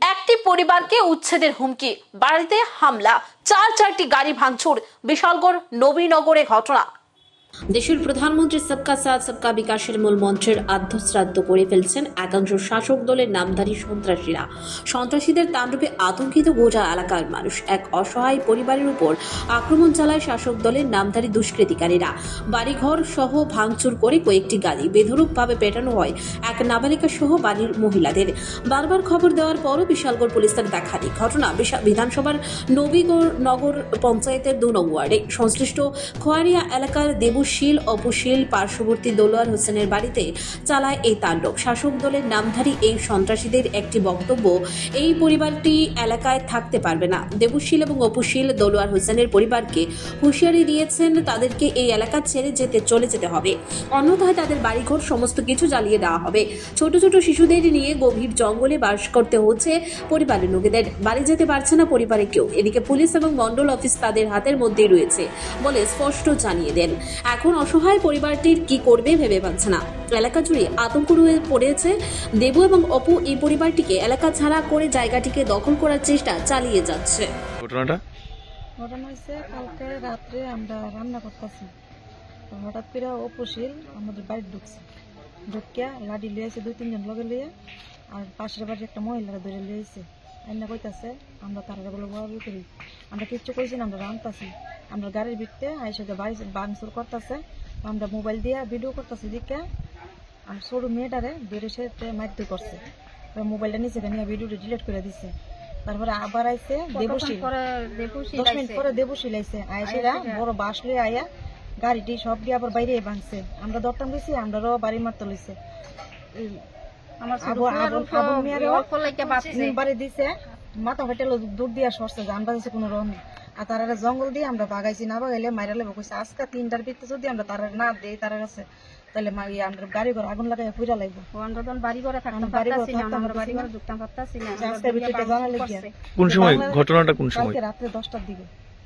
একটি পরিবারকে উচ্ছেদের হুমকি বাড়িতে হামলা চার চারটি গাড়ি ভাঙচুর বিশালগড় নবীনগরে ঘটনা। দেশের প্রধানমন্ত্রী সবকা সাথ, সবকা বিকাশের মূল মন্ত্রের আদ্যশ্রাদ্ধ করে ফেলছেন একাংশ শাসক দলের নামধারী সন্ত্রাসীরা। সন্ত্রাসীদের তাণ্ডবে আতঙ্কিত গোটা এলাকার মানুষ। এক অসহায় পরিবারের উপর আক্রমণ চালায় শাসক দলের নামধারী দুষ্কৃতিকারীরা। বাড়িঘর সহ ভাঙচুর করে কয়েকটি গাড়ি বেধরূপভাবে পেটানো হয় এক নাবালিকা সহ বাড়ির মহিলাদের। বারবার খবর দেওয়ার পরও বিশালগড় পুলিশ তার দেখানি ঘটনা বিশা- বিধানসভার নবীগড় নগর পঞ্চায়েতের দু নং ওয়ার্ডে। সংশ্লিষ্ট খোয়ারিয়া এলাকার দেবশীল অপশীল পার্শ্ববর্তী দোলোয়ার হোসেনের বাড়িতে চালায় এই তাণ্ডব। শাসক দলের নামধারী এই সন্ত্রাসীদের একটি বক্তব্য, এই পরিবারটি এলাকায় থাকতে পারবে না। দেবশীল এবং অপশীল দোলোয়ার হোসেনের পরিবারকে হুঁশিয়ারি দিয়েছেন, তাদেরকে এই এলাকা ছেড়ে যেতে, চলে যেতে হবে। অন্যথায় তাদের বাড়িঘর সমস্ত কিছু জ্বালিয়ে দেওয়া হবে। ছোট ছোট শিশুদের নিয়ে গভীর জঙ্গলে বাস করতে হচ্ছে পরিবারের লোকেদের। বাড়ি যেতে পারছে না পরিবারে কেউ। এদিকে পুলিশ এবং মন্ডল অফিস তাদের হাতের মধ্যেই রয়েছে বলে স্পষ্ট জানিয়ে দেন। এখন অসহায় পরিবারটির কি করবে ভেবে পাচ্ছে না। এলাকা জুড়ে আতঙ্ক রয়ে পড়েছে। দেবু এবং অপু এই পরিবারটিকে এলাকা ছাড়া করে জায়গাটিকে দখল করার চেষ্টা চালিয়ে যাচ্ছে। ঘটনাটা? ঘটনা হয়েছে কালকে রাত্রে আমরা রান্না করতেছি। হঠাৎ করে অপশীল আমাদের বাড়ি ঢুকছে। ঢুকিয়া লাডি লিয়েছে দুই তিনজন লগে লিয়ে আর পাশের বাড়ির একটা মহিলারা ধরে লিয়েছে এনে কইতাছে আমরা তারা বলে বড় করি। আমরা কিচ্ছু কইছি না আমরা রান্তাছি। আমরা গাড়ির ভিতরে আইসে যে বাড়ি বাংসুর করতেছে আমরা মোবাইল দিয়ে ভিডিও করতেছি দিকে আর সরু মেয়েটারে ধরে সে মারতে করছে। মোবাইলটা নিচে নিয়ে ভিডিওটা ডিলিট করে দিছে। তারপরে আবার আইছে দেবশীল। দশ মিনিট পরে দেবশীল আইছে আইসেরা বড় বাস লয়ে আয়া গাড়িটি সব দিয়ে আবার বাইরে ভাঙছে আমরা দরটাম গেছি আমরাও বাড়ি মারতে লইছে। বাড়ি দিছে মাথা ফেটে দূর দিয়া সরছে জান বাজেছে কোনো রকম আর তারা জঙ্গল দিয়ে আমরা বাগাইছি না বাগাইলে মাইরা লেবো কইছে আজকে তিনটার ভিতরে যদি আমরা তারা না দেই তার কাছে তাহলে মারি আমরা গাড়ি ঘর আগুন লাগাই পুরা লাগবো আমরা তখন বাড়ি ঘরে থাকতাম আমরা বাড়ি ঘরে পারতাছি না আমরা বাড়ি ঘরে ঢুকতাম পারতাছি না আজকের ভিতরে জানা লেগে কোন সময়? ঘটনাটা কোন সময়? কালকে রাত্রে দশটার দিকে।